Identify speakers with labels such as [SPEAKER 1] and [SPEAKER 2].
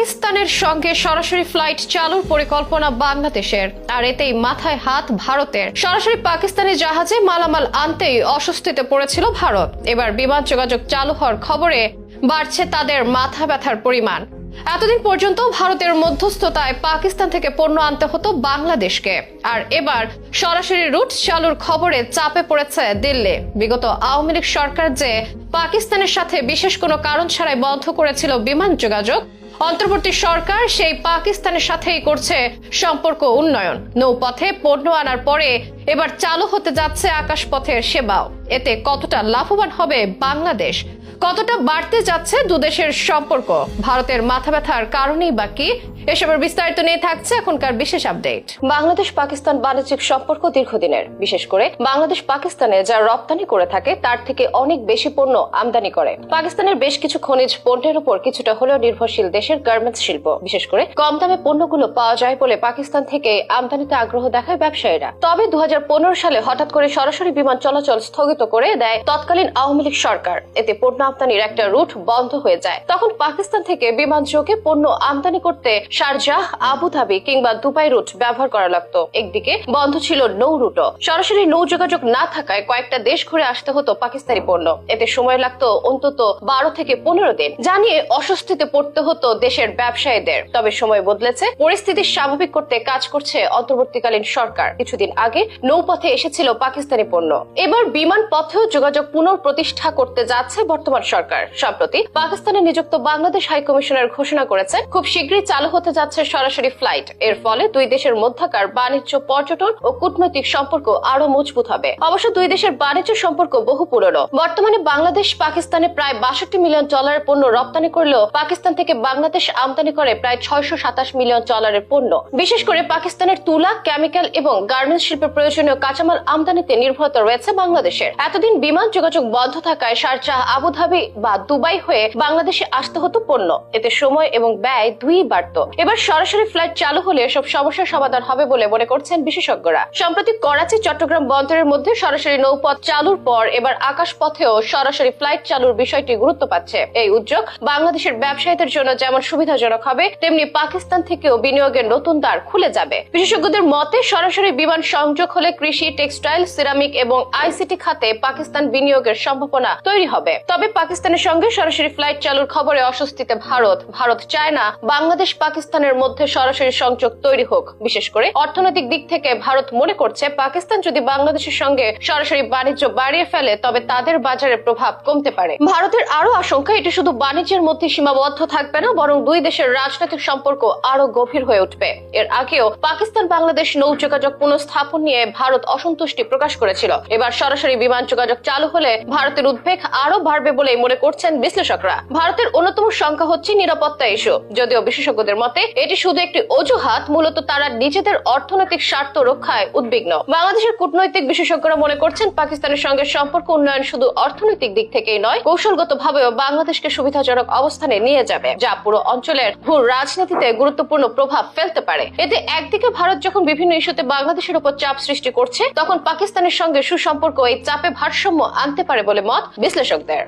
[SPEAKER 1] পাকিস্তানের সঙ্গে সরাসরি ফ্লাইট চালুর পরিকল্পনা বাংলাদেশের। আর এতেই মাথায় হাত ভারতের। সরাসরি পাকিস্তানি জাহাজে মালামাল আনতেই অস্বস্তিতে পড়েছিল ভারত। এবার বিমান যোগাযোগ চালু হওয়ার খবরে বাড়ছে তাদের মাথা ব্যথার পরিমাণ। এতদিন পর্যন্ত ভারতের মধ্যস্থতায় পাকিস্তান থেকে পণ্য আনতে হতো বাংলাদেশকে। আর এবার সরাসরি রুট চালুর খবরে চাপে পড়েছে দিল্লি। বিগত আওয়ামী লীগ সরকার যে পাকিস্তানের সাথে বিশেষ কোনো কারণ ছাড়াই বন্ধ করেছিল বিমান যোগাযোগ অন্তর্বর্তী সরকার সেই পাকিস্তানের সাথেই করছে সম্পর্ক উন্নয়ন। নৌপথে পণ্য আনার পরে এবার চালু হতে যাচ্ছে আকাশপথের সেবাও। এতে কতটা লাভবান হবে বাংলাদেশ? কতটা বাড়তে যাচ্ছে দুদেশের সম্পর্ক? ভারতের মাথা ব্যথার কারণেই বাকি এসবের বিস্তারিত নিয়ে থাকছে এখনকার বিশেষ আপডেট। বাংলাদেশ পাকিস্তান বাণিজ্যিক সম্পর্ক দীর্ঘদিনের। বিশেষ করে বাংলাদেশ পাকিস্তানে যা রপ্তানি করে থাকে, তার থেকে অনেক বেশি পণ্য আমদানি করে। পাকিস্তানের বেশ কিছু খনিজ পণ্যের উপর কিছুটা হলেও নির্ভরশীল দেশের গার্মেন্টস শিল্প। বিশেষ করে কম দামে পণ্যগুলো পাওয়া যায় বলে পাকিস্তান থেকে আমদানিতে আগ্রহ দেখায় ব্যবসায়ীরা। তবে দু হাজার পনেরো সালে হঠাৎ করে সরাসরি বিমান চলাচল স্থগিত করে দেয় তৎকালীন আওয়ামী লীগ সরকার। এতে পণ্য আমদানির একটা রুট বন্ধ হয়ে যায়। তখন পাকিস্তান থেকে বিমান যোগে পণ্য আমদানি করতে শারজাহ আবুধাবি কিংবা দুবাই রুট ব্যবহার করা লাগতো। একদিকে বন্ধ ছিল নৌ রুটও। সরাসরি নৌ যোগাযোগ না থাকায় কয়েকটা দেশ ঘুরে আসতে হতো পাকিস্তানি পণ্য। এতে সময় লাগতো অন্তত বারো থেকে পনেরো দিন। জানিয়ে অস্বস্তিতে পড়তে হতো দেশের ব্যবসায়ীদের। তবে সময় বদলেছে। পরিস্থিতি স্বাভাবিক করতে কাজ করছে অন্তর্বর্তীকালীন সরকার। কিছুদিন আগে নৌপথে এসেছিল পাকিস্তানি পণ্য। এবার বিমান পথেও যোগাযোগ পুনঃপ্রতিষ্ঠা করতে যাচ্ছে বর্তমান সরকার। সম্প্রতি পাকিস্তানে নিযুক্ত বাংলাদেশ হাই কমিশনার ঘোষণা করেছেন, খুব শীঘ্রই চালু হতে যাচ্ছে সরাসরি ফ্লাইট এর ফলে দুই দেশের মধ্যকার বাণিজ্য পর্যটন ও কূটনৈতিক সম্পর্ক আরও মজবুত হবে। অবশ্য দুই দেশের বাণিজ্য সম্পর্ক বহু পুরনো। বর্তমানে বাংলাদেশ পাকিস্তানে প্রায় বাষট্টি মিলিয়ন ডলারের পণ্য রপ্তানি করলেও পাকিস্তান থেকে বাংলাদেশ আমদানি করে প্রায় ছয়শো সাতাশ মিলিয়ন ডলারের পণ্য। বিশেষ করে পাকিস্তানের তুলা কেমিক্যাল এবং গার্মেন্টস শিল্পের প্রয়োজনীয় কাঁচামাল আমদানিতে নির্ভরতা রয়েছে বাংলাদেশের। এতদিন বিমান যোগাযোগ বন্ধ থাকায় শারজাহ আবুধাবি বা দুবাই হয়ে বাংলাদেশে আসতে হতো পণ্য। এতে সময় এবং ব্যয় দুই বাড়ত। এবার সরাসরি ফ্লাইট চালু হলে এসব সমস্যার সমাধান হবে বলে মনে করছেন বিশেষজ্ঞরা। সম্প্রতি করাচি, চট্টগ্রাম বন্দরের মধ্যে সরাসরি নৌপথ চালুর পর এবার আকাশ পথেও সরাসরি ফ্লাইট চালুর বিষয়টি গুরুত্ব পাচ্ছে। এই উদ্যোগ বাংলাদেশের ব্যবসায়ীদের জন্য যেমন সুবিধাজনক হবে, তেমনি পাকিস্তান থেকেও বিনিয়োগের নতুন দ্বার খুলে যাবে। বিশেষজ্ঞদের মতে, সরাসরি বিমান সংযোগ হলে কৃষি, টেক্সটাইল, সিরামিক এবং আইসিটি খাতে পাকিস্তান বিনিয়োগের সম্ভাবনা তৈরি হবে। তবে পাকিস্তানের সঙ্গে সরাসরি ফ্লাইট চালুর খবরে অস্বস্তিতে ভারত ভারত চায় না। বাংলাদেশ পাকিস্তানের মধ্যে সরাসরি সংযোগ তৈরি হোক। বিশেষ করে অর্থনৈতিক দিক থেকে ভারত মনে করছে, পাকিস্তান যদি বাংলাদেশের সঙ্গে সরাসরি বাণিজ্য বাড়িয়ে ফেলে, তবে তাদের বাজারে প্রভাব কমতে পারে। ভারতের আরও আশঙ্কা, এটি শুধু বাণিজ্যের মধ্যে সীমাবদ্ধ থাকবে না, বরং দুই দেশের রাজনৈতিক সম্পর্ক আরও গভীর হয়ে উঠবে। এর আগেও পাকিস্তান বাংলাদেশ নৌ যোগাযোগ পুনঃস্থাপন নিয়ে ভারত অসন্তুষ্টি প্রকাশ করেছিল। এবার সরাসরি বিমান যোগাযোগ চালু হলে ভারতের উদ্বেগ আরও বাড়বে বলেই মনে করছেন বিশ্লেষকরা। ভারতের অন্যতম সংখ্যা হচ্ছে নিরাপত্তা ইস্যু, যদিও বিশেষজ্ঞদের মতে এটি শুধু একটি অজুহাত, মূলত তারা নিজেদের অর্থনৈতিক স্বার্থ রক্ষায় উদ্বিগ্ন। বাংলাদেশের কূটনৈতিক বিশেষজ্ঞরা মনে করছেন, পাকিস্তানের সঙ্গে সম্পর্ক উন্নয়ন শুধু অর্থনৈতিক দিক থেকেই নয় কৌশলগত ভাবেও বাংলাদেশকে সুবিধাজনক অবস্থানে নিয়ে যাবে, যা পুরো অঞ্চলের ভূ রাজনীতিতে গুরুত্বপূর্ণ প্রভাব ফেলতে পারে। এতে একদিকে ভারত যখন বিভিন্ন ইস্যুতে বাংলাদেশের উপর চাপ সৃষ্টি করছে, তখন পাকিস্তানের সঙ্গে সুসম্পর্ক এই চাপে ভারসাম্য আনতে পারে বলে মত বিশ্লেষকদের।